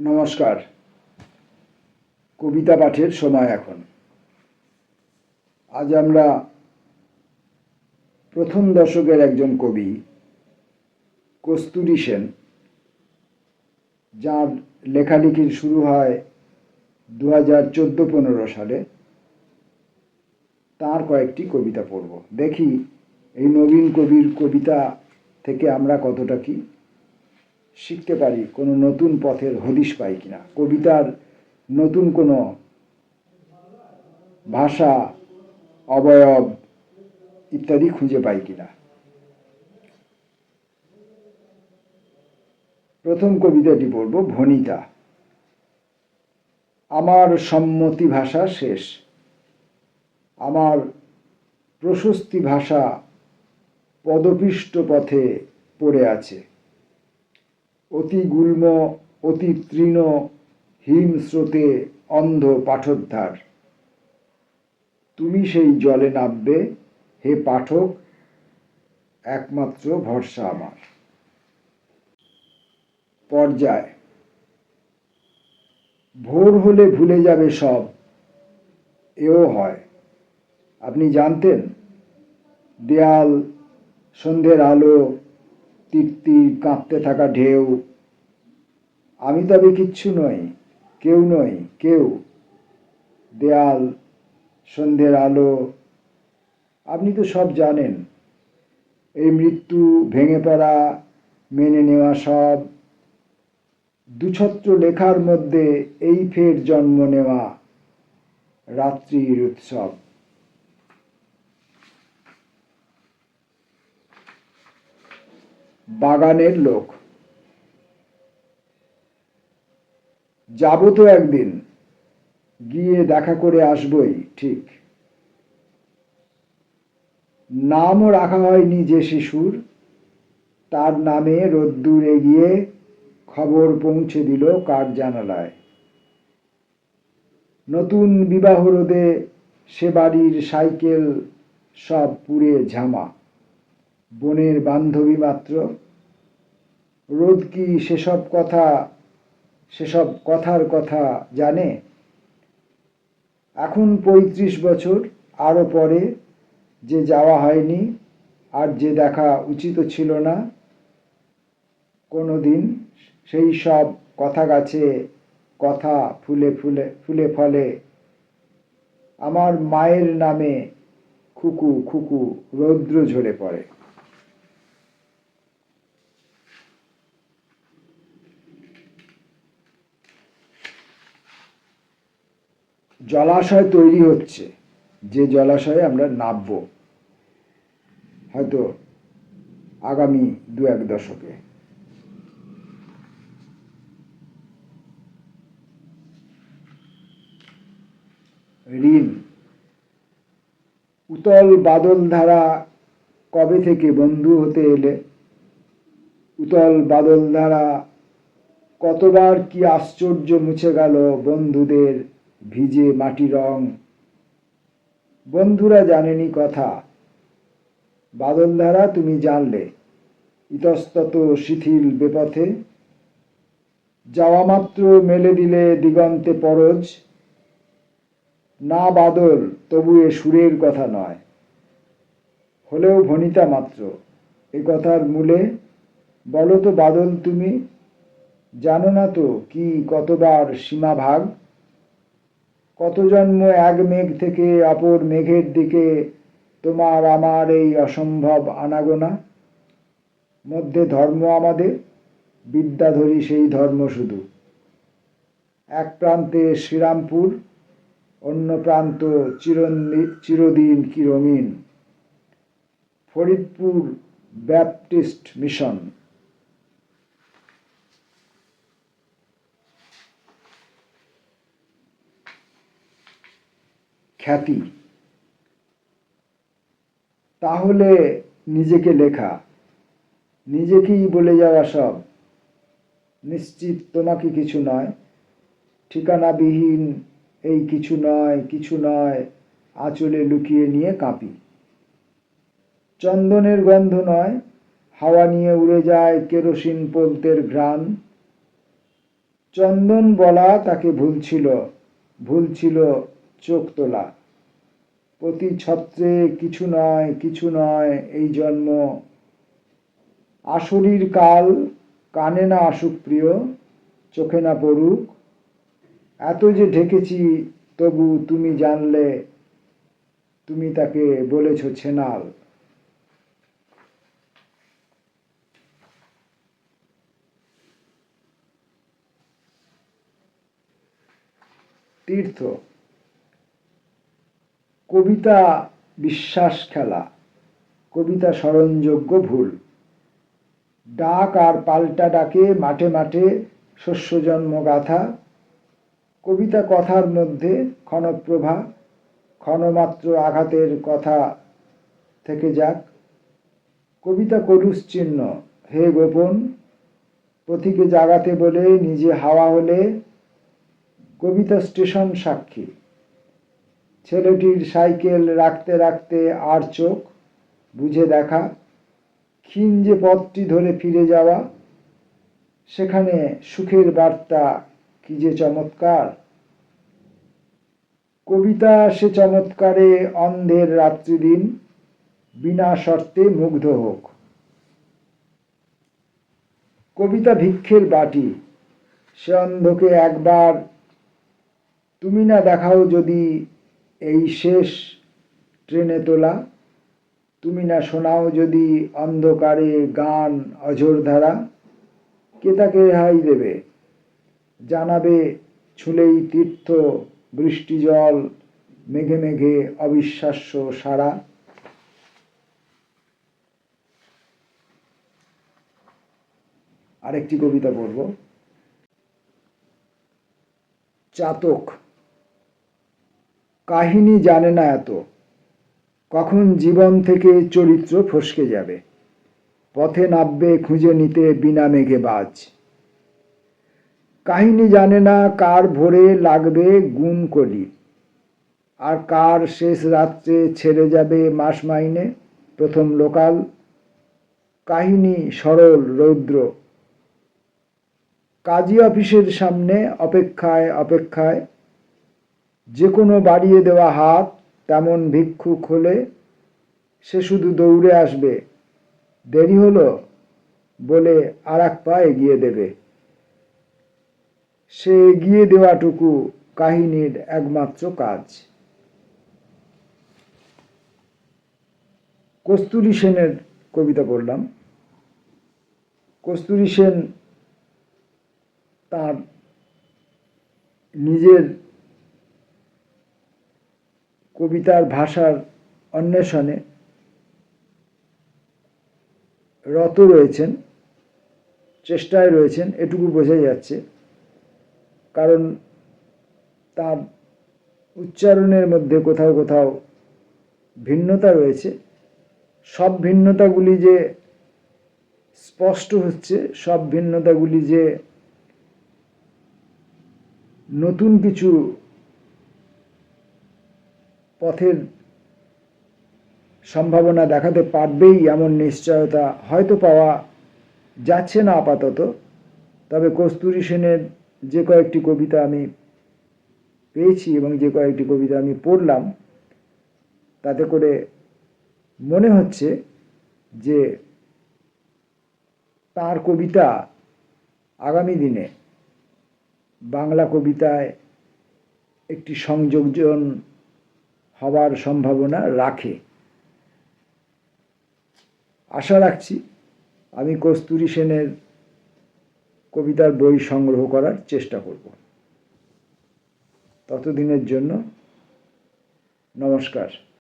নমস্কার। কবিতা পাঠের সময় এখন। আজ আমরা প্রথম দশকের একজন কবি, কস্তুরী সেন, যার লেখালেখির শুরু হয় দু হাজার চোদ্দ পনেরো সালে। তার কয়েকটি কবিতা পড়ব। দেখি এই নবীন কবির কবিতা থেকে আমরা কতটা কি শিখতে পারি, কোনো নতুন পথের হদিশ পাই কিনা। কবিতার নতুন কোনো ভাষা, অবয়ব ইত্যাদি খুঁজে পাই কিনা। প্রথম কবিতাটি পড়ব, ভনিতা। আমার সম্মতি ভাষা শেষ। আমার প্রশস্তি ভাষা পদপিষ্ট পথে পড়ে আছে। অতি গুল্ম, অতি তৃণ হিম স্রোতে অন্ধ পাঠোদ্ধার। তুমি সেই জলে নামবে, হে পাঠক, একমাত্র ভরসা আমার। পর্যায়। ভোর হলে ভুলে যাবে সব, এও হয়। আপনি জানতেন? দেয়াল, সন্ধ্যের আলো তৃপ্তি কাঁপতে থাকা ঢেউ। আমি তবে কিচ্ছু নই, কেউ নই, কেউ। দেয়াল, সন্ধ্যের আলো, আপনি তো সব জানেন। এই মৃত্যু ভেঙে পড়া, মেনে নেওয়া সব। দুছত্র লেখার মধ্যে এই ফের জন্ম নেওয়া রাত্রির উৎসব। বাগানের লোক। যাব তো একদিন, গিয়ে দেখা করে আসবই, ঠিক। নামও রাখা হয়নি যে শিশুর, তার নামে রোদ্দুর এগিয়ে খবর পৌঁছে দিল কার জানালায়। নতুন বিবাহ রোদে সে বাড়ির সাইকেল সব পুড়ে ঝামা। বনের বান্ধবী মাত্র। রোদ কি সেসব কথা, সেসব কথার কথা জানে? এখন পঁয়ত্রিশ বছর, আরও পরে যে যাওয়া হয়নি, আর যে দেখা উচিত ছিল না কোনো দিন সেই সব কথা গাছে, কথা ফুলে ফুলে ফুলে ফলে। আমার মায়ের নামে খুকু খুকু রৌদ্র ঝরে পড়ে। জলাশয় তৈরি হচ্ছে, যে জলাশয়ে আমরা নামব, হয়তো আগামী দু এক দশকে। ঋণ, উতল বাদল ধারা কবে থেকে বন্ধু হতে এলে? উতল বাদল ধারা কতবার কি আশ্চর্য মুছে গেল বন্ধুদের ভিজে মাটি রং। বন্ধুরা জানেনি কথা। বাদলধারা তুমি জানলে। ইতস্তত শিথিল বেপথে। যাওয়া মাত্র মেলে দিলে দিগন্তে পরজ। না বাদল, তবু এ সুরের কথা নয়। হলেও ভনিতা মাত্র। এ কথার মূলে বলো তো বাদল তুমি, জানো না তো কি কতবার সীমাভাগ? কত জন্ম এক মেঘ থেকে অপর মেঘের দিকে তোমার আমার এই অসম্ভব আনাগোনা? মধ্যে ধর্ম আমাদের, বিদ্যাধরী সেই ধর্ম শুধু। এক প্রান্তে শ্রীরামপুর, অন্য প্রান্ত চিরদিন কি রঙিন। Faridpur Baptist mission. খ্যাতি। তাহলে নিজেকে লেখা। নিজেকেই বলে যাওয়া সব। নিশ্চিত তোমাকে কিছু নয়। ঠিকানাবিহীন এই কিছু নয় কিছু নয়, আঁচলে লুকিয়ে নিয়ে কাঁপি। চন্দনের গন্ধ নয়, হাওয়া নিয়ে উড়ে যায় কেরোসিন পলতের ঘ্রাণ। চন্দন বলা তাকে ভুল ছিল ভুল ছিল চোখ তোলা। প্রতি ছত্রে কিছু নয় কিছু নয় এই জন্ম। আসরির কাল, কানে না আসুক প্রিয়, চোখে না পড়ুক। এত যে ঢেকেছি, তবু তুমি জানলে, তুমি তাকে বলেছ ছেনাল। তীর্থ কবিতা বিশ্বাস খেলা, কবিতা স্মরণযোগ্য ভুল। ডাক আর পাল্টা ডাকে, মাঠে মাঠে শস্য জন্ম গাথা। কবিতা কথার মধ্যে ক্ষণপ্রভা, ক্ষণমাত্র আঘাতের কথা থেকে যাক। কবিতা কলুষ চিহ্ন, হে গোপন, পথিকে জাগাতে বলে, নিজে হাওয়া হলে। কবিতা স্টেশন সাক্ষী ছেলেটির সাইকেল রাখতে রাখতে আর চোখ বুঝে দেখা, ক্ষীণ যে পথটি ধরে ফিরে যাওয়া, সেখানে সুখের বার্তা কি যে চমৎকার। কবিতা সে চমৎকারে অন্ধের রাত্রিদিন, বিনা শর্তে মুগ্ধ হোক। কবিতা ভিক্ষের বাটি, সে অন্ধকে একবার, তুমি না দেখাও যদি এই শেষ ট্রেনে তোলা। তুমি না শোনাও যদি অন্ধকারে গান অঝোর ধারা। কে তাকে রেহাই দেবে? জানাবে ছুলেই তীর্থ, বৃষ্টি জল, মেঘে মেঘে অবিশ্বাস্য সারা। আরেকটি কবিতা পড়ব। চাতক কাহিনী জানে না এত। কখন জীবন থেকে চরিত্র ফসকে যাবে। পথে নাববে খুঁজে নিতে বিনা মেঘে বাজ। কাহিনী জানে না কার ভোরে লাগবে গুণ কলি। আর কার শেষ রাত্রে ছেড়ে যাবে মাস মাইনে প্রথম লোকাল। কাহিনী সরল, রৌদ্র। কাজী অফিসের সামনে অপেক্ষায় অপেক্ষায় যে কোনো বাড়িয়ে দেওয়া হাত তেমন ভিক্ষুক হলে সে শুধু দৌড়ে আসবে। দেরি হলো বলে আর এক পা এগিয়ে দেবে। সে এগিয়ে দেওয়াটুকু কাহিনীর একমাত্র কাজ। কস্তুরী সেনের কবিতা পড়লাম। কস্তুরী সেন তার নিজের কবিতার ভাষার অন্বেষণে রত রয়েছেন, চেষ্টায় রয়েছেন, এটুকু বোঝা যাচ্ছে। কারণ তার উচ্চারণের মধ্যে কোথাও কোথাও ভিন্নতা রয়েছে। সব ভিন্নতাগুলি যে স্পষ্ট হচ্ছে, সব ভিন্নতাগুলি যে নতুন কিছু পথের সম্ভাবনা দেখাতে পারবেই এমন নিশ্চয়তা হয়তো পাওয়া যাচ্ছে না আপাতত। তবে কস্তুরী সেনের যে কয়েকটি কবিতা আমি পেয়েছি এবং যে কয়েকটি কবিতা আমি পড়লাম, তাতে করে মনে হচ্ছে যে তার কবিতা আগামী দিনে বাংলা কবিতায় একটি সংযোজন হওয়ার সম্ভাবনা রাখে। আশা রাখছি আমি কস্তুরী সেনের কবিতার বই সংগ্রহ করার চেষ্টা করব। ততদিনের জন্য নমস্কার।